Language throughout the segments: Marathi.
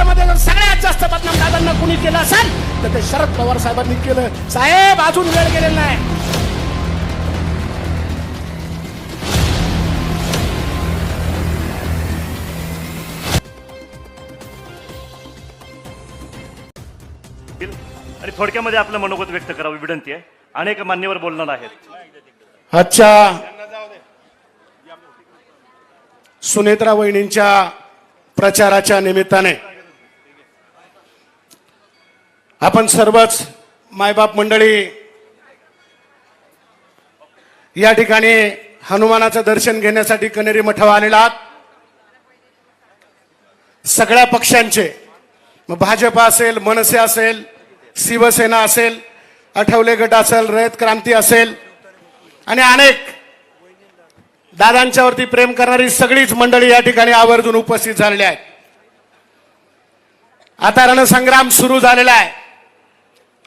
जिल्ह्यामध्ये जर सगळ्यात जास्त बदनाम दादांना कुणी केलं असेल तर ते शरद पवार साहेबांनी केलं. साहेब अजून वेळ गेलेला नाही. आणि थोडक्यामध्ये आपलं मनोगत व्यक्त करावं विनंती आहे. अनेक मान्यवर बोलणार आहेत. अच्छा. सुनेत्रा वहिनींच्या प्रचाराच्या निमित्ताने. आपण सर्वच मायबाप मंडळी या ठिकाणी हनुमानाचं दर्शन घेण्यासाठी कनेरी मठावर आलेला आहात. सगळ्या पक्षांचे मग भाजप असेल मनसे असेल शिवसेना असेल आठवले गट असेल रयत क्रांती असेल आणि अनेक दादांच्यावरती प्रेम करणारी सगळीच मंडळी या ठिकाणी आवर्जून उपस्थित झालेली आहेत. आता रणसंग्राम सुरू झालेला आहे.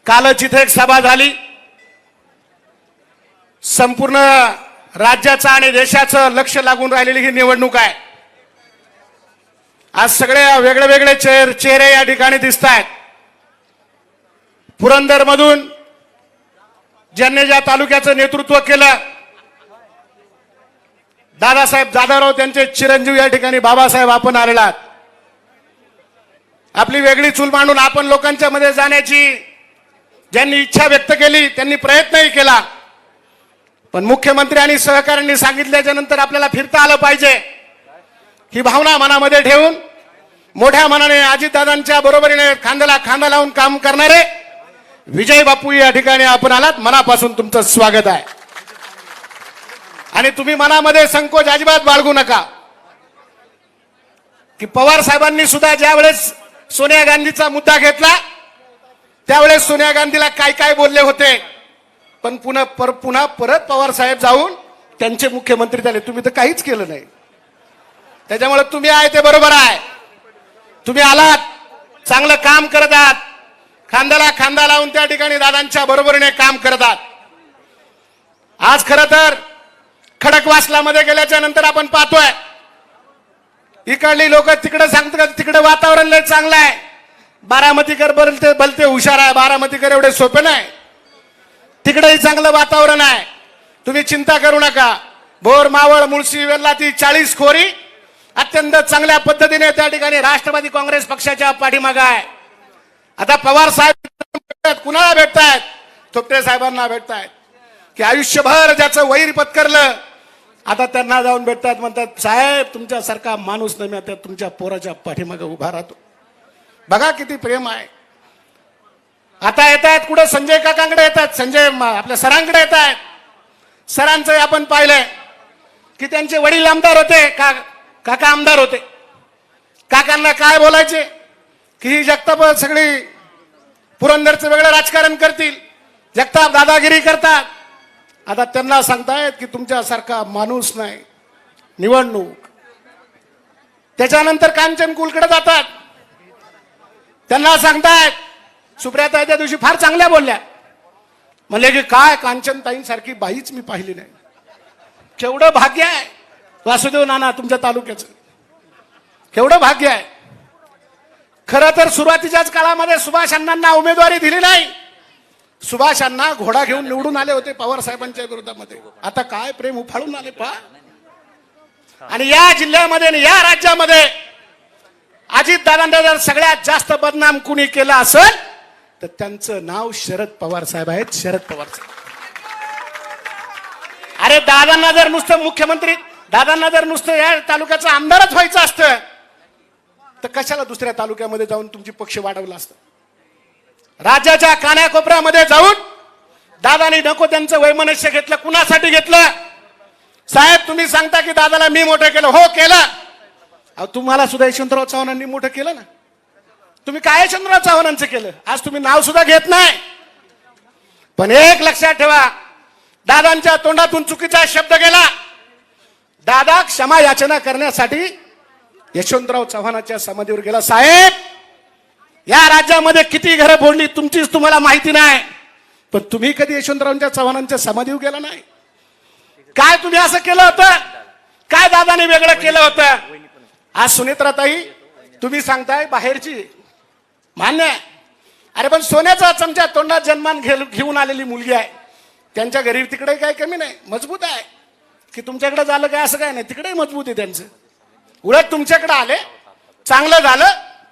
कालच इथे एक सभा झाली. संपूर्ण राज्याचं आणि देशाचं लक्ष लागून राहिलेली ही निवडणूक आहे. आज सगळे वेगळे वेगळे चेहरे चेहरे या ठिकाणी दिसत आहेत पुरंदरमधून ज्यांनी ज्या तालुक्याचं नेतृत्व केलं दादासाहेब जाधवराव त्यांचे चिरंजीव या ठिकाणी बाबासाहेब आपण आलेला आपली वेगळी चूल मांडून आपण लोकांच्या मध्ये जाण्याची ज्यांनी इच्छा व्यक्त केली त्यांनी प्रयत्नही केला. पण मुख्यमंत्री आणि सहकाऱ्यांनी सांगितल्याच्या नंतर आपल्याला फिरता आलं पाहिजे. ही भावना मनामध्ये ठेवून मोठ्या मनाने अजितदादांच्या बरोबरीने खांद्याला खांदा लावून काम करणारे विजय बापू या ठिकाणी आपण आलात. मनापासून तुमचं स्वागत आहे. आणि तुम्ही मनामध्ये संकोच अजिबात बाळगू नका. की पवार साहेबांनी सुद्धा ज्यावेळेस सोनिया गांधीचा मुद्दा घेतला त्यावेळेस सोनिया गांधीला काय काय बोलले होते? पण पुन्हा पर पुन्हा परत पवार साहेब जाऊन त्यांचे मुख्यमंत्री झाले. तुम्ही तर काहीच केलं नाही. त्याच्यामुळे तुम्ही आहे ते बरोबर आहे. तुम्ही आलात चांगलं काम करत आहात. खांद्याला खांदा लावून त्या ठिकाणी दादांच्या बरोबरीने काम करत आहात. आज खर तर खडकवासलामध्ये गेल्याच्यानंतर आपण पाहतोय. इकडली लोक तिकडे सांगतात तिकडे वातावरण लय चांगलं आहे. बारामतीकर बलते बलते हुशार आहे. बारामतीकर एवढे सोपे नाही. तिकडेही चांगलं वातावरण आहे. तुम्ही चिंता करू नका. भोर मावळ मुळशी वेल्ला ती चाळीस खोरी अत्यंत चांगल्या पद्धतीने त्या ठिकाणी राष्ट्रवादी काँग्रेस पक्षाच्या पाठीमागा आहे. आता पवार साहेब कुणाला भेटतायत? थोपटे साहेबांना भेटतायत. की आयुष्यभर ज्याचं वैर पत्करलं आता त्यांना जाऊन भेटतात म्हणतात साहेब तुमच्यासारखा माणूस नाही मी आता तुमच्या पोराच्या पाठीमागे उभा राहतो. बघा किती प्रेम आहे. आता येत आहेत कुठं? संजय काकांकडे येतात संजय आपल्या सरांकडे येत आहेत सरांचं आपण पाहिलंय की त्यांचे वडील आमदार होते का काका आमदार होते. काकांना काय बोलायचे? की ही जगताप सगळी पुरंदरचं वेगळं राजकारण करतील. जगताप दादागिरी करतात. आता त्यांना सांगतायत की तुमच्यासारखा माणूस नाही. निवडणूक. त्याच्यानंतर कांचन कुलकडे जातात. त्यांना सांगतायत. सुप्रियाताई त्या दिवशी फार चांगल्या बोलल्या. म्हणले की काय कांचनताईंसारखी बाईच मी पाहिली नाही. केवढं भाग्य आहे. वासुदेव नाना तुमच्या तालुक्याचं. केवढं भाग्य आहे. खरं तर सुरुवातीच्याच काळामध्ये सुभाष अण्णांना उमेदवारी दिली नाही. सुभाष अण्णा घोडा घेऊन निवडून आले होते पवार साहेबांच्या विरोधामध्ये. आता काय प्रेम उफाळून आले पहा. आणि या जिल्ह्यामध्ये आणि या राज्यामध्ये अजितदादांना जर सगळ्यात जास्त बदनाम कुणी केलं असेल तर त्यांचं नाव शरद पवार साहेब आहेत. शरद पवार साहेब. अरे दादांना जर नुसतं मुख्यमंत्री दादांना जर नुसतं या तालुक्याचं आमदारच व्हायचं असतं तर कशाला दुसऱ्या तालुक्यामध्ये जाऊन तुमची पक्ष वाढवला असतं? राज्याच्या कान्याकोपऱ्यामध्ये जाऊन दादानी नको त्यांचं वैमनस्य घेतलं कुणासाठी घेतलं? साहेब तुम्ही सांगता की दादाला मी मोठं केलं. हो केलं. अहो तुम्हाला सुद्धा यशवंतराव चव्हाणांनी मोठं केलं ना. तुम्ही काय यशवंतराव चव्हाणांचं केलं? आज तुम्ही नाव सुद्धा घेत नाही. पण एक लक्षात ठेवा दादांच्या तोंडातून चुकीचा शब्द गेला. दादा क्षमा याचना करण्यासाठी यशवंतराव चव्हाणाच्या समाधीवर गेला. साहेब या राज्यामध्ये किती घरं फोडली तुमचीच तुम्हाला माहिती नाही. पण तुम्ही कधी यशवंतरावांच्या चव्हाणांच्या समाधीवर गेला नाही? काय तुम्ही असं केलं होतं? काय दादाने वेगळं केलं होतं? आज सुनेत्राताई तुम्ही सांगताय बाहेरची. मान्य आहे. अरे पण सोन्याचा चमचा तोंडात जन्मान घेल- घेऊन आलेली मुलगी आहे. त्यांच्या घरी तिकडे काही कमी नाही मजबूत आहे. की तुमच्याकडे झालं काय असं काय नाही तिकडेही मजबूत आहे त्यांचं. उलट तुमच्याकडे आले चांगलं झालं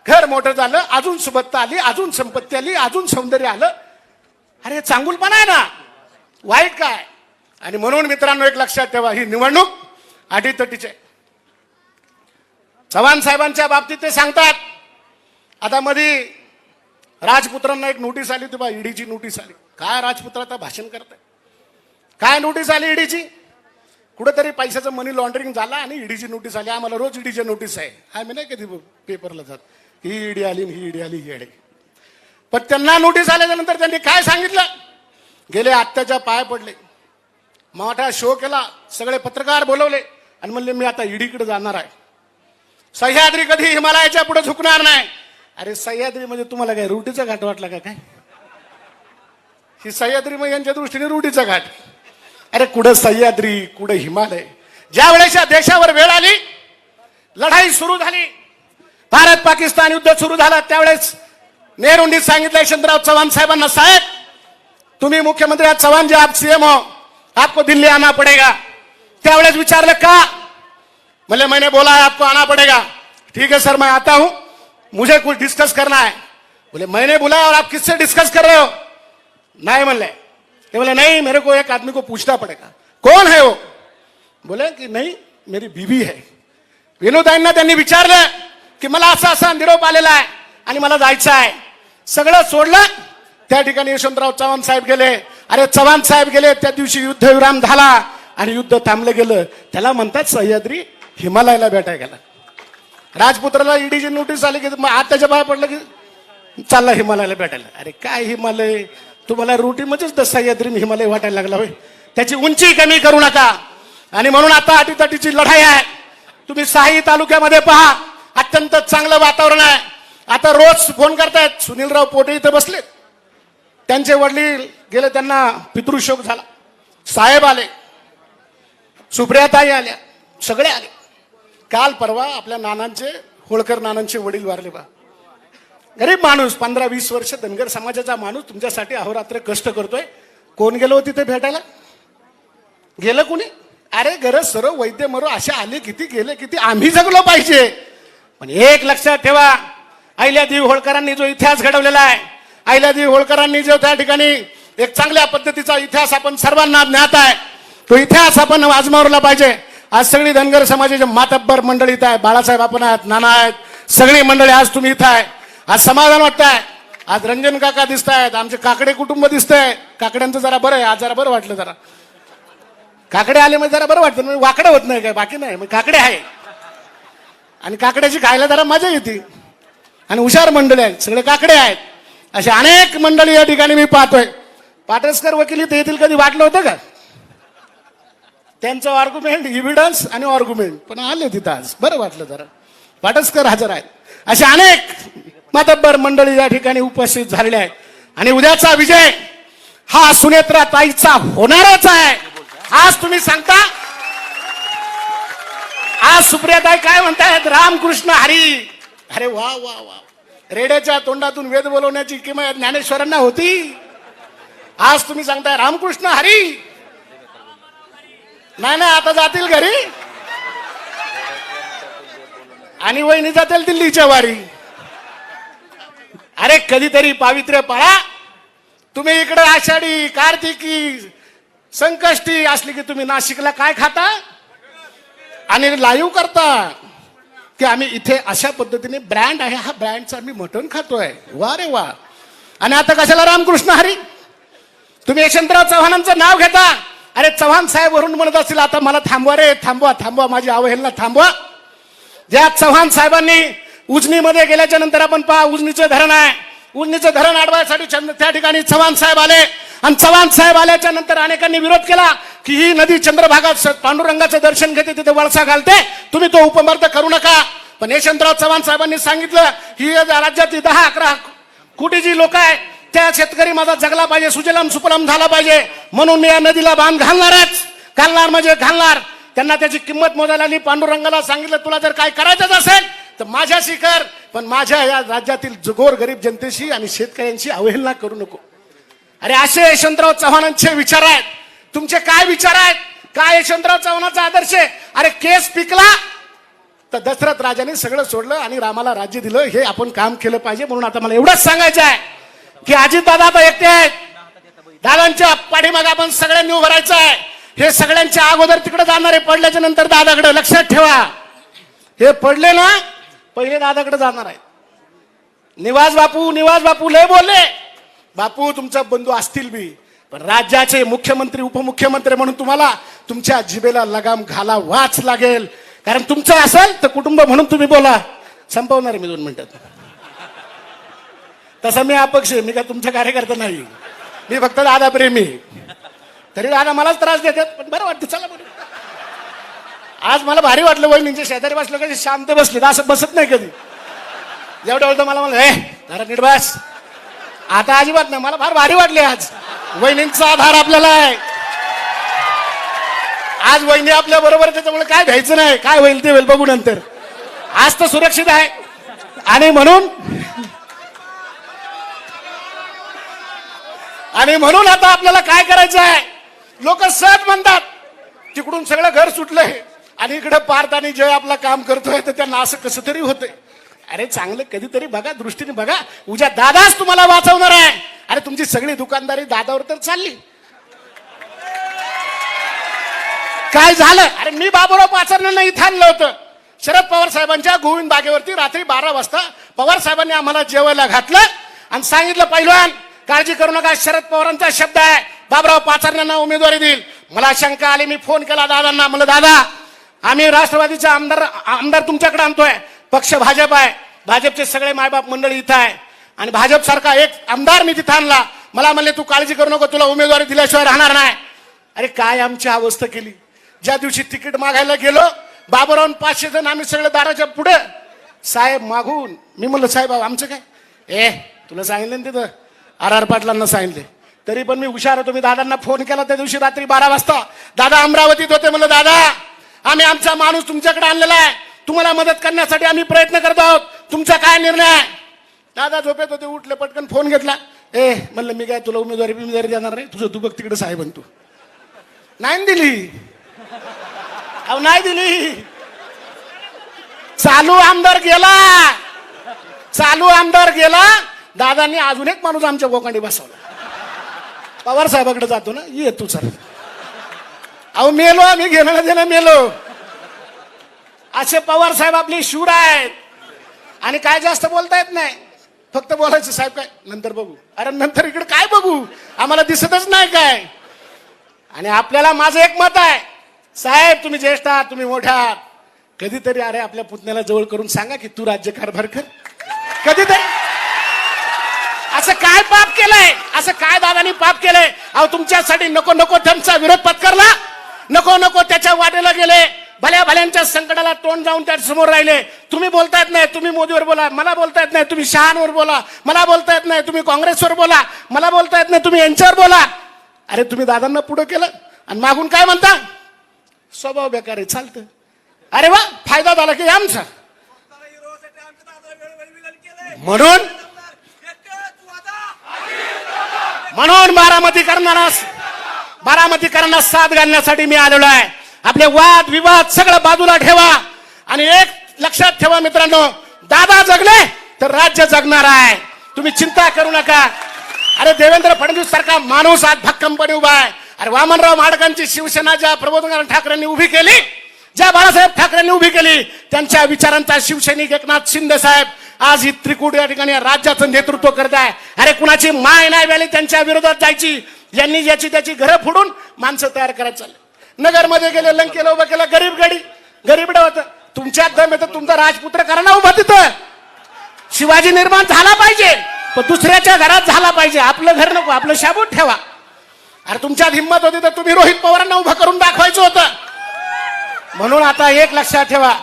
घर मोठं झालं अजून सुबत्ता आली अजून संपत्ती आली अजून सौंदर्य आलं. अरे हे चांगुलपणा आहे ना. वाईट काय? आणि म्हणून मित्रांनो एक लक्षात ठेवा ही निवडणूक अटीतटीची आहे. चव्हाण साहेबांच्या बाबतीत ते सांगतात. आता मध्ये राजपुत्रांना एक नोटीस आली होती बा ईडीची नोटीस आली. काय राजपुत्र आता भाषण करत काय नोटीस आली ईडीची? कुठेतरी पैशाचं मनी लॉन्ड्रिंग झालं आणि ईडीची नोटीस आली. आम्हाला रोज ईडीची नोटीस आहे. आम्ही नाही कधी पेपरला जात. ही ईडी आली ही ईडी आली ही आली. पण त्यांना नोटीस आल्यानंतर त्यांनी काय सांगितलं? गेले आत्याच्या पाय पडले. मोठा शो केला सगळे पत्रकार बोलवले आणि म्हणले मी आता ईडीकडे जाणार आहे. सह्याद्री कधी हिमालयाच्या पुढे झुकणार नाही. अरे सह्याद्री म्हणजे तुम्हाला काय रुटीचा घाट वाटला का काय? ही सह्याद्री मग यांच्या दृष्टीने रुटीचा घाट. अरे कुठं सह्याद्री कुठं हिमालय? ज्या वेळेस या देशावर वेळ आली लढाई सुरू झाली भारत पाकिस्तान युद्ध सुरू झालं त्यावेळेस नेहरूंनी सांगितलं यशवंतराव चव्हाण साहेबांना साहेब तुम्ही मुख्यमंत्री चव्हाण जी आप सीएम हो आपको दिल्ली आना पड़ेगा. त्यावेळेस विचारलं का? बोले मैंने बोला है आपको आना पड़ेगा। ठीक है सर मैं आता हूं। मुझे कुछ डिस्कस करना है। बोले मैंने बुलाया और आप किससे डिस्कस कर रहे हो? नहीं म्हणले ते बोले नहीं मेरे को एक आदमी को पूछना पड़ेगा। कौन है वो? बोले की नाही मेरी बीवी है। विनोदाईंना त्यांनी विचारलं की मला असा असा निरोप आलेला आहे आणि मला जायचं आहे. सगळं सोडलं. त्या ठिकाणी यशवंतराव चव्हाण साहेब गेले. अरे चव्हाण साहेब गेले. त्या दिवशी युद्धविराम झाला आणि युद्ध थांबलं गेलं. त्याला म्हणतात सह्याद्री हिमालयाला भेटाय गेला. राजपुत्राला ईडीची नोटीस आली की मग आज त्याच्या बाहेर पडलं की चालला हिमालयाला भेटायला. अरे काय हिमालय? तुम्हाला रुटीमध्येच तर हिमालय वाटायला लागला होय. त्याची उंची कमी करू नका. आणि म्हणून आता अटीतटीची लढाई आहे. तुम्ही साई तालुक्यामध्ये पहा. अत्यंत चांगलं वातावरण आहे. आता रोज फोन करतायत. सुनीलराव पोटे इथे बसले त्यांचे वडील गेले त्यांना पितृशोक झाला. साहेब आले. सुप्रियाताई आल्या. सगळे आले. काल परवा आपल्या नानांचे होळकर नानांचे वडील वारले बा. गरीब माणूस पंधरा वीस वर्ष धनगर समाजाचा माणूस तुमच्यासाठी अहोरात्र कष्ट करतोय. कोण गेलो हो तिथे भेटायला? गेलं कुणी? अरे गरज सर्व वैद्य मरो असे आले किती गेले किती आम्ही जगलो पाहिजे. पण एक लक्षात ठेवा अहिल्यादेवी होळकरांनी जो इतिहास घडवलेला आहे अहिल्यादेवी होळकरांनी जो त्या ठिकाणी एक चांगल्या पद्धतीचा इतिहास आपण सर्वांना ज्ञात आहे तो इतिहास आपण आजमावला पाहिजे. आज सगळी धनगर समाजाचे मातब्बर मंडळी इथं आहे. बाळासाहेब आपण आहेत नाना आहेत. सगळी मंडळी आज तुम्ही इथं आहे. आज समाधान वाटतंय. आज रंजन काका दिसत आहेत आमचे काकडे कुटुंब दिसतंय. काकड्यांचं जरा बरं आहे. आज जरा बरं वाटलं जरा. काकडे आले म्हणजे जरा बरं वाटतं. म्हणजे वाकडं होत नाही काय? बाकी नाही. मग काकडे आहे. आणि काकड्याची खायला जरा मजा येते. आणि हुशार मंडळी आहेत. सगळे काकडे आहेत. असे अनेक मंडळी या ठिकाणी मी पाहतोय. पाटसकर वकिली ते येथील कधी? वाटलं होतं का? त्यांचं आर्ग्युमेंट इव्हिडन्स आणि ऑर्ग्युमेंट पण आले तिथं आज. बरं वाटलं जरा. वाटसकर हजर आहेत. असे अनेक मातब्बर मंडळी या ठिकाणी उपस्थित झालेले आहेत. आणि उद्याचा विजय हा सुनेत्रा ताईचा होणारच आहे. आज तुम्ही सांगता? आज सुप्रियाताई काय म्हणतायत? रामकृष्ण हरी. अरे वा वा वा. रेड्याच्या तोंडातून वेद बोलवण्याची किंमत ज्ञानेश्वरांना होती. आज तुम्ही सांगताय रामकृष्ण हरी. नाही नाही आता जातील घरी. आणि वहिनी जातील दिल्लीच्या वारी. अरे कधीतरी पावित्र्य पाळा. तुम्ही इकडे आषाढी कार्तिकी संकष्टी असली की तुम्ही नाशिकला काय खाता? आणि लाईव्ह करता. की आम्ही इथे अशा पद्धतीने ब्रँड आहे हा ब्रँडचा आम्ही मटण खातोय. वा रे वा. आणि आता कशाला रामकृष्ण हरी? तुम्ही यशवंतराव चव्हाणांचं नाव घेता. अरे चव्हाण साहेब वरून म्हणत असतील आता मला थांबवा रे थांबवा थांबवा माझी अवहेलना थांबवा. ज्या चव्हाण साहेबांनी उजनीमध्ये गेल्याच्यानंतर आपण पहा उजनीचं धरण आहे. उजनीचं धरण अडवायसाठी त्या ठिकाणी चव्हाण साहेब आले. आणि चव्हाण साहेब आल्याच्यानंतर अनेकांनी विरोध केला की ही नदी चंद्रभागात पांडुरंगाचं दर्शन घेते तिथे वळसा घालते. तुम्ही तो उपमर्द करू नका. पण यशवंतराव चव्हाण साहेबांनी सांगितलं ही राज्यातली दहा अकरा कोटी जी लोक आहे त्या शेतकरी माझा जगला पाहिजे सुजलाम सुपलाम झाला पाहिजे. म्हणून मी या नदीला बांध घालणारच. घालणार म्हणजे घालणार. त्यांना त्याची किंमत मोजायला आली पांडुरंगाला सांगितलं तुला जर काय करायचंच असेल तर माझ्याशी कर. पण माझ्या या राज्यातील गोर गरीब जनतेशी आणि शेतकऱ्यांशी अवहेलना करू नको. अरे असे यशवंतराव चव्हाणांचे विचार आहेत. तुमचे काय विचार आहेत? काय यशवंतराव चव्हाणांचा आदर्श आहे? अरे केस पिकला तर दशरथ राजाने सगळं सोडलं आणि रामाला राज्य दिलं. हे आपण काम केलं पाहिजे म्हणून आता मला एवढंच सांगायचं आहे. की अजितदादा आता एकटे आहेत. दादांच्या पाठीमागे आपण सगळ्यांनी उभं राहायचं आहे हे सगळ्यांच्या अगोदर तिकडे जाणारे पडल्याच्या नंतर दादाकडे लक्षात ठेवा. हे पडले ना पहिले दादाकडे जाणार आहे निवास बापू निवास बापू लय बोलले. बापू तुमचा बंधू असतील बी पण राज्याचे मुख्यमंत्री उपमुख्यमंत्री म्हणून तुम्हाला तुमच्या जिबेला लगाम घाला वाच लागेल. कारण तुमचं असेल तर कुटुंब म्हणून तुम्ही बोला. संपवणार मी दोन मिनिटात तसं मी अपक्ष आहे मी काय तुमचा कार्यकर्ता नाही. मी फक्त दादा प्रेमी तरी दादा मलाच त्रास देतात पण बरं वाटतं चला बरं. आज मला भारी वाटलं वहिनींच्या शेजारी बसलं कधी शांत बसले असं बसत नाही कधी. जेवढं वेळ मला म्हणलं हे जरा नीट बस. आता अजिबात नाही मला फार भारी वाटले आज. वहिनींचा आधार आपल्याला आहे. आज वहिनी आपल्या बरोबर त्याच्यामुळे काय घ्यायचं नाही काय होईल ते होईल बघू नंतर. आज तर सुरक्षित आहे. आणि म्हणून आणि म्हणून आता आपल्याला काय करायचं आहे? लोक सहज म्हणतात तिकडून सगळं घर सुटलंय आणि इकडे पार्थ आणि जय आपला काम करतोय तर त्यांना असं कसं तरी होतंय. अरे चांगलं कधीतरी बघा दृष्टीने बघा. उद्या दादाच तुम्हाला वाचवणार आहे. अरे तुमची सगळी दुकानदारी दादावर तर चालली. काय झालं? अरे मी बाबूराव पाचरण्यांना इथं आणलं होतं. शरद पवार साहेबांच्या गोविंद बागेवरती रात्री बारा वाजता पवार साहेबांनी आम्हाला जेवायला घातलं आणि सांगितलं पहिलवान काळजी करू नका शरद पवारांचा शब्द आहे. बाबराव पाचारण्यांना उमेदवारी देईल. मला शंका आली मी फोन केला दादांना. म्हणलं दादा आम्ही राष्ट्रवादीचे आमदार आमदार तुमच्याकडे आणतोय. पक्ष भाजप आहे. भाजपचे सगळे मायबाप मंडळी इथं आहे. आणि भाजप सारखा एक आमदार मी तिथं आणला. मला म्हणले तू काळजी करू नको तुला उमेदवारी दिल्याशिवाय राहणार नाही. अरे काय आमची अवस्था केली? ज्या दिवशी तिकीट मागायला गेलो बाबरावून पाचशे जण आम्ही सगळे दाराच्या पुढे. साहेब मागून. मी म्हणलं साहेब आमचं काय? ए तुला सांगितलं ना तिथं. आर आर पाटलांना सांगितले. तरी पण मी हुशार होतो. मी दादांना फोन केला त्या दिवशी रात्री बारा वाजता. दादा अमरावतीत होते म्हणलं दादा आम्ही आमचा माणूस तुमच्याकडे आणलेला आहे. तुम्हाला मदत करण्यासाठी आम्ही प्रयत्न करत आहोत. तुमचा काय निर्णय आहे? दादा झोपेत होते. उठले पटकन फोन घेतला. ए म्हणलं मी काय तुला उमेदवारी उमेदवारी देणार नाही? तुझं दुबक तिकडे साहेब तू. नाही ना दिली. अहो नाही दिली. चालू आमदार गेला. चालू आमदार गेला. दादांनी अजून एक माणूस आमच्या गोकांडी बसवला. पवार साहेबाकडे जातो ना ये तू सर अहो मेलो आम्ही घेणं देणं मेलो. असे पवार साहेब आपले शूर आहेत. आणि काय जास्त बोलता येत नाही. फक्त बोलायचं साहेब काय नंतर बघू. अरे नंतर इकडे काय बघू? आम्हाला दिसतच नाही काय. आणि आपल्याला माझं एक मत आहे. साहेब तुम्ही ज्येष्ठ आहात तुम्ही मोठ्या आहात. कधीतरी अरे आपल्या पुतण्याला जवळ करून सांगा की तू राज्यकारभार कर. कधीतरी. असं काय पाप केलंय? असं काय दादानी पाप केलंय? अहो तुमच्यासाठी नको नको त्यांचा विरोध पत्करला. नको नको त्याच्या वाटेला गेले. भल्या भल्यांच्या संकटाला तोंड जाऊन त्या समोर राहिले. तुम्ही बोलता येत नाही तुम्ही मोदीवर बोला मला बोलता येत नाही तुम्ही शहांवर बोला मला बोलता येत नाही तुम्ही काँग्रेसवर बोला मला बोलता येत नाही तुम्ही यांच्यावर बोला. अरे तुम्ही दादांना पुढं केलं. आणि मागून काय म्हणता? स्वभाव बेकार आहे चालतं. अरे वा फायदा झाला की आमचा. म्हणून म्हणून बारामतीकरांना बारामतीकरांना साथ घालण्यासाठी मी आलेलो आहे. आपले वाद विवाद सगळं बाजूला ठेवा. आणि एक लक्षात ठेवा मित्रांनो दादा जगले तर राज्य जगणार आहे. तुम्ही चिंता करू नका. अरे देवेंद्र फडणवीस सारखा माणूस आज भक्कमपणे उभा आहे. अरे वामनराव माडकांची शिवसेना ज्या प्रबोधन ठाकरेंनी उभी केली ज्या बाळासाहेब ठाकरेंनी उभी केली त्यांच्या विचारांचा शिवसैनिक एकनाथ शिंदे साहेब आज ही त्रिकूट या ठिकाणी राज्याचं नेतृत्व करत आहे. अरे कुणाची माय नाही व्याली त्यांच्या विरोधात जायची? यांनी याची त्याची घरं फोडून माणसं तयार करायचं चालले. नगरमध्ये गेले लंकेला उभं केलं गरीब गडी गरीब होतं. तुमच्यात दम येतं तुमचा राजपुत्र करायला उभा तिथं. शिवाजी निर्माण झाला पाहिजे पण दुसऱ्याच्या घरात झाला पाहिजे. आपलं घर नको आपलं शाबूत ठेवा. अरे तुमच्यात हिंमत होती तर तुम्ही रोहित पवारांना उभं करून दाखवायचं होतं. म्हणून आता एक लक्षात ठेवा.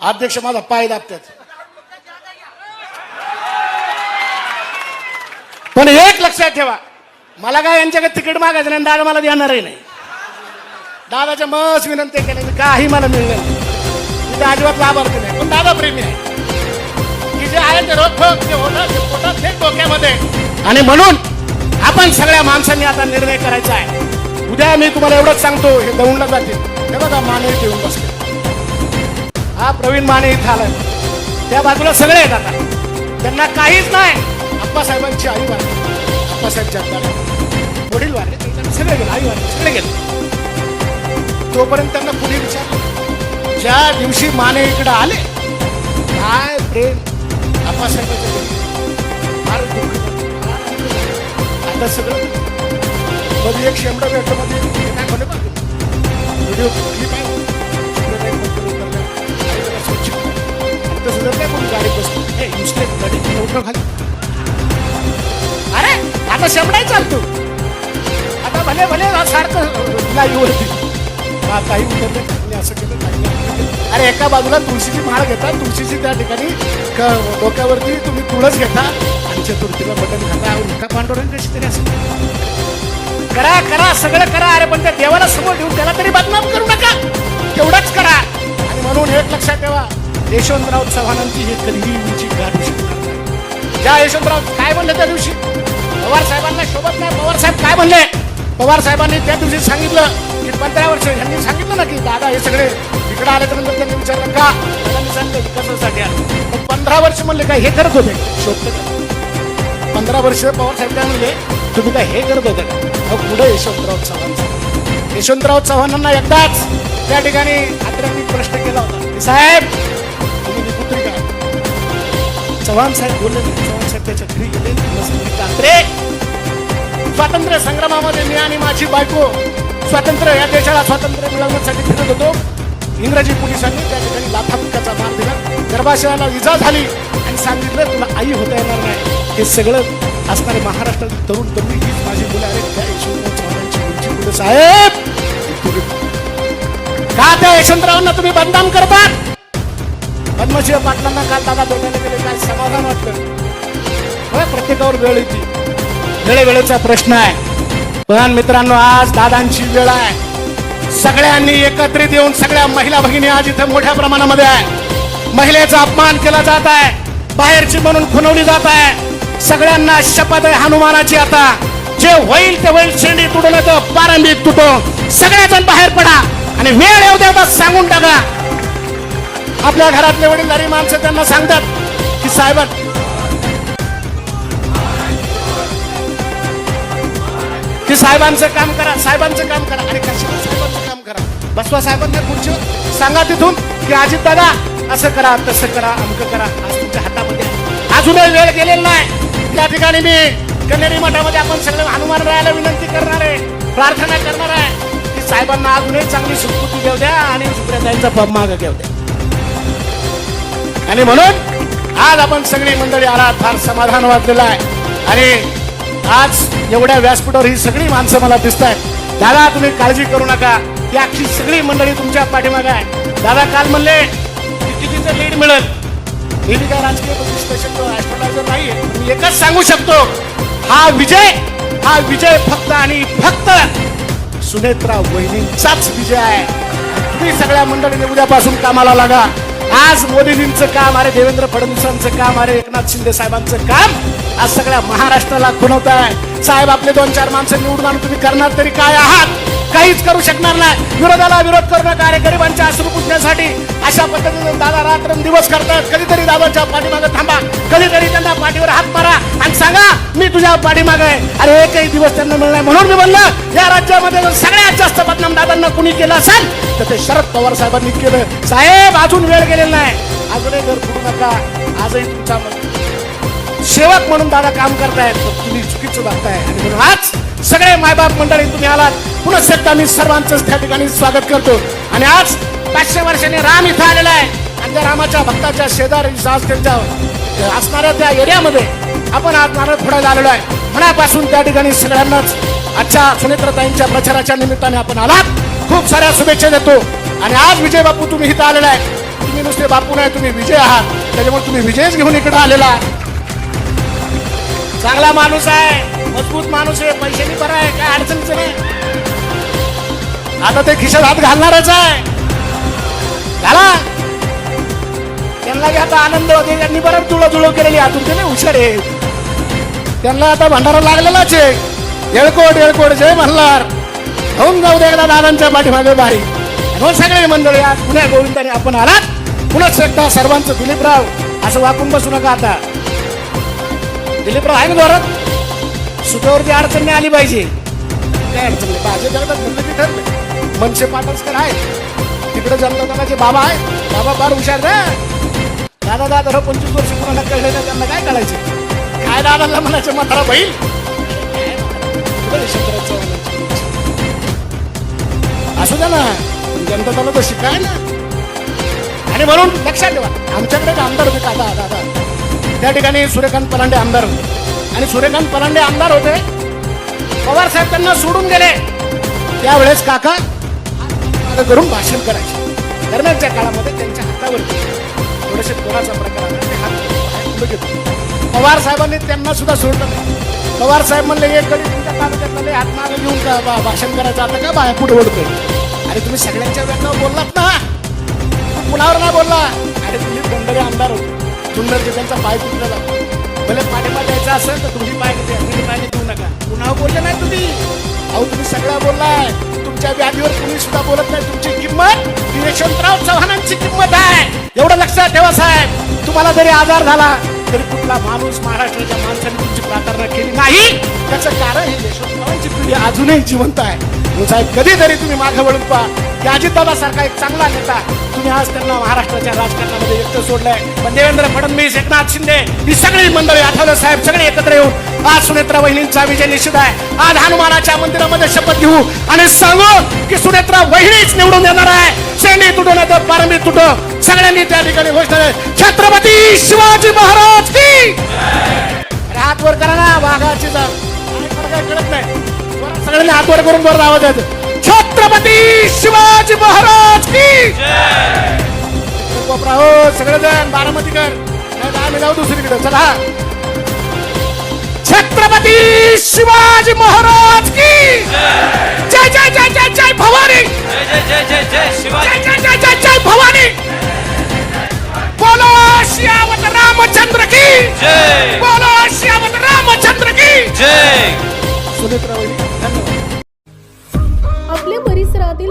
अध्यक्ष माझा पाय दाबतात. पण एक लक्षात ठेवा. मला काय यांच्याकडे तिकीट मागायचं नाही दादा मला देणारही नाही. दादाच्या मस्त विनंती केली मी काही मला मिळलं नाही. तिथे अजिबात लाभार्थी नाही पण दादा प्रेमी आहे. की जे आहे ते रोखोक ते होणार ते पोटात ते डोक्यामध्ये. आणि म्हणून आपण सगळ्या माणसांनी आता निर्णय करायचा आहे. उद्या मी तुम्हाला एवढंच सांगतो हे दौंडला जातील. हे बघा माने इथे येऊन बसले. हा प्रवीण माने इथं आलाय. त्या बाजूला सगळे येतात आता. त्यांना काहीच नाही. आप्पासाहेबांची आई वारली. आप्पासाहेब जगदाळे वडील वारले त्यांना सगळे गेले. आई वारले सगळे गेले. तोपर्यंत त्यांना पुढे विचार ज्या दिवशी माने इकडे आले काय प्रेम आप्पासाहेबांच्या फार दुःख आता सगळं मध्ये एक शेंबडा भेटमध्ये काय? म्हणे व्हिडिओ क्लिप आहे तसं जर काय कोणी हे गाडी खाली अरे आता शेमडाही चालतो. आता भले भले सारखं लाईव्ह होती. काही उतरले नाही. असं केलं अरे एका बाजूला तुळशीची माळ घेता तुळशीची त्या ठिकाणी डोक्यावरती तुम्ही तुळस घेता आणि चतुर्थीला बटन घाता. उलका पांडुरंग कशी तरी असं. करा करा सगळं करा. अरे पण त्या देवाला समोर ठेवून त्याला तरी बदनाम करू नका. तेवढंच करा. आणि म्हणून एक लक्षात ठेवा यशवंतराव चव्हाणांची हे कधीही उंची गाठू नाही ज्या यशवंतराव काय म्हणले त्या दिवशी? पवार साहेबांना शोभत नाही. पवार साहेब काय म्हणले? पवार साहेबांनी त्या दिवशी सांगितलं की पंधरा वर्ष यांनी सांगितलं ना की दादा हे सगळे इकडे आल्याच्यानंतर त्यांनी विचारलं का त्यांनी सांगितलं विकासासाठी आलं. पण पंधरा वर्ष म्हणले काय? हे करत होते. शोधत पंधरा वर्ष पवार साहेब काय तुम्ही काय हे करत होते का? अहो, पुढे यशवंतराव चव्हाण यशवंतराव चव्हाणांना एकदाच त्या ठिकाणी आत्र्यांनी प्रश्न केला होता. साहेब तुम्ही निपुत्री का? चव्हाण साहेब बोलले चव्हाण साहेब त्याच्या घरी गेले त्यांना स्वातंत्र्य संग्रामामध्ये मी आणि माझी बायको स्वातंत्र्य या देशाला स्वातंत्र्य मिळवण्यासाठी फिरत होतो. इंग्रजी पोलिसांनी त्या ठिकाणी लाथाबुक्काचा मार दिला. गर्भाशयाला इजा झाली आणि सांगितलं तुला आई होता येणार नाही. हे सगळं असणारे महाराष्ट्रातील तरुण तरुणी हीच माझी मुलं आहेत. त्या यशवंतराव चव्हाणांची मुलं. साहेब! का त्या यशवंतरावांना तुम्ही बदनाम करतात? पद्मशिव पाटलांना काल दादा भेटायला गेले काय समाधान वाटलं? प्रत्येकावर वेळ येते. वेळे वेळेचा प्रश्न आहे. पण मित्रांनो आज दादांची वेळ आहे. सगळ्यांनी एकत्रित येऊन सगळ्या महिला भगिनी आज इथं मोठ्या प्रमाणामध्ये आहे महिलेचा अपमान केला जात आहे. बाहेरची म्हणून खुनवली जात आहे. सगळ्यांना शपथ आहे हनुमानाची आता. जे होईल ते होईल शेंडी तुटून येतो पारंबी तुटो सगळेजण बाहेर पडा आणि वेळ येऊ द्या सांगून टाका. आपल्या घरातले वडीलधारी माणसं त्यांना सांगतात की साहेब की साहेबांचं काम करा साहेबांचं काम करा आणि कशाला साहेबांचं काम करा? बसवा साहेबांच्या पुढची सांगा तिथून की अजित दादा असं करा तसं करा अमक करा. आज तुमच्या हातामध्ये अजूनही वेळ गेलेला नाही. त्या ठिकाणी मी कन्हेरी मठामध्ये आपण सगळे हनुमान रायाला विनंती करणार आहे प्रार्थना करणार आहे की साहेबांना अजूनही चांगली सुकृती घेऊ द्या आणि सुप्रियाताईंचा पब माग घेऊ द्या. आणि म्हणून आज आपण सगळी मंडळी आलात फार समाधान वाटलेलं आहे. आणि आज एवढ्या व्यासपीठावर ही सगळी माणसं मला दिसत आहेत दादा तुम्ही काळजी करू नका. ही अख्खी सगळी मंडळी तुमच्या पाठीमागे आहे. दादा काल म्हणले जर लीड मिळेल. ही मी काय राजकीय विश्लेषक नाही मी एकच सांगू शकतो हा विजय हा विजय फक्त आणि फक्त सुनेत्रा वहिनींचाच विजय आहे. तुम्ही सगळ्या मंडळीने उद्यापासून कामाला लागा. आज मोदीजींचं काम अरे देवेंद्र फडणवीसांचं काम अरे एकनाथ शिंदे साहेबांचं काम आज सगळ्या महाराष्ट्राला खुणवत आहे साहेब आपले दोन चार माणसं निवडून आणून तुम्ही करणार तरी काय आहात? काहीच करू शकणार नाही. विरोधाला विरोध करू नका अरे गरिबांच्या अश्रू पुजण्यासाठी अशा पद्धतीने दादा रात्रंदिवस करतात. कधीतरी दादाच्या पाठीमागे थांबा. कधीतरी त्यांना पाठीवर हात मारा आणि सांगा मी तुझ्या पाठीमागे आहे. अरे एकही दिवस त्यांना मिळणार म्हणून मी म्हणलं या राज्यामध्ये जर सगळ्यात जास्त बदनाम दादांना कुणी केलं असेल तर ते शरद पवार साहेबांनी केलं. साहेब अजून वेळ गेलेला नाही. अजूनही घर फुडू नका. आजही तुमचा सेवक म्हणून दादा काम करतायत. तुम्ही चुकीचं दाखताय. आणि म्हणून आज सगळे मायबाप मंडळी तुम्ही आलात. पुन्हा एकदा मी सर्वांचं त्या ठिकाणी स्वागत करतो. आणि आज पाचशे वर्षाने राम इथं आलेला आहे. आणि त्या रामाच्या भक्ताच्या शेजारी आज त्यांच्या असणाऱ्या त्या एरियामध्ये आपण आज नारळ फोडायला आलेलो आहे. मनापासून त्या ठिकाणी सगळ्यांनाच आजच्या सुनेत्रताईंच्या प्रचाराच्या निमित्ताने आपण आलात. खूप साऱ्या शुभेच्छा देतो. आणि आज विजय बापू तुम्ही इथं आलेला आहे. तुम्ही नुसते बापू नाही तुम्ही विजय आहात. त्याच्यामुळे तुम्ही विजयच घेऊन इकडे आलेला आहे. चांगला माणूस आहे. मजबूत माणूस आहे. पैशानी बरा आहे. काय अडचणीच नाही. आता ते खिशात हात घालणारच आहे. घाला. त्यांना आता आनंद होते त्यांनी बरं जुळजुळ केलेली आतून ते नाही हुशार आहे. त्यांना आता भंडारा लागलेलाच आहे. येळकोट येळकोट जय मल्हार. होऊन जाऊ दे एकदा दादांच्या पाठीमागे बारी हो सगळे मंडळी आज पुण्या गोविंदाने आपण आलात. पुन्हा एकदा सर्वांचं दिलीपराव असं वाकून बसू नका आता. दिलीपराव आहे ना घरात सुतावरती अडचण नाही आली पाहिजे. काय अडचण नाही. भाजप जगतात म्हणलं की ठरलं. मनसे पाटसकर आहे तिकडे जनता बाबा आहे बाबा फार हुशार ना दादा दादा पंचवीस वर्ष कोणाला कळले ना त्यांना काय कळायचं काय दादाला म्हणायचं? म्हातारा बैल असू द्या ना. जनता दला शिकाय ना आणि म्हणून लक्षात ठेवा. आमच्याकडे आमदार होते दादा दादा. त्या ठिकाणी सूर्यकांत पलांडे आमदार होते. आणि सूर्यकांत पलांडे आमदार होते. पवार साहेब त्यांना सोडून गेले. त्यावेळेस काका करून भाषण करायचे. दरम्यानच्या काळामध्ये त्यांच्या हातावर थोडेसे कोणाचा प्रकार पवार साहेबांनी त्यांना सुद्धा सोडलं नाही. पवार साहेब म्हणले एक कधी तुमच्या तालुक्यातले हात मागे घेऊन का बा- भाषण करायचं? आता का बाहेर पुढे ओढतोय? आणि तुम्ही सगळ्यांच्या व्यक्तावर बोललात ना. कुणावर नाही बोलला? आणि तुम्ही कोणतरी आमदार होते. सुंदर त्यांचा पाय तुटला जातो. भले पाठिंबा द्यायचा असेल तर तुम्ही पाय द्या तुम्ही पाय देऊ नका. पुन्हा बोलले नाही तुम्ही? अहो तुम्ही सगळा बोललाय. तुमच्या व्याधीवर तुम्ही सुद्धा बोलत नाही. तुमची किंमत यशवंतराव चव्हाणांची किंमत आहे. एवढं लक्षात ठेवा साहेब. तुम्हाला जरी आजार झाला तरी कुठला माणूस महाराष्ट्राच्या माणसाने तुमची प्रार्थना केली नाही. त्याचं कारण हे यशवंतरावांची पिढी अजूनही जिवंत आहे. साहेब कधीतरी तुम्ही मागे वळून पहा. की अजितदादा सारखा एक चांगला नेता तुम्ही आज त्यांना महाराष्ट्राच्या राजकारणामध्ये एकटं सोडलंय. पण देवेंद्र फडणवीस एकनाथ शिंदे ही सगळी मंडळी आठवले साहेब सगळे एकत्र येऊन आज सुनेत्रा वहिनींचा विजय निश्चित आहे. आज हनुमानाच्या मंदिरामध्ये शपथ घेऊ आणि सांगू की सुनेत्रा वहिनीच निवडून येणार आहे. शेंडी तुटो नाही तर पारंबी तुटो. सगळ्यांनी त्या ठिकाणी घोषणा छत्रपती शिवाजी महाराज की? हात वर करा ना वाघाची जात. कळत नाही. सगळ्यांनी हात वर करून वर आवाज येतो छत्रपती शिवाजी महाराज की हो सगळेजण बारामतीकर जाऊ दुसरीकडे. चला. छत्रपती शिवाजी महाराज की जय! जय जय जय जय भवानी! जय जय जय जय जय शिवाजी! जय जय जय जय जय भवानी! बोलो श्यामत रामचंद्र की जय! बोलो श्यामत रामचंद्र की जय! आपल्या परिसरातील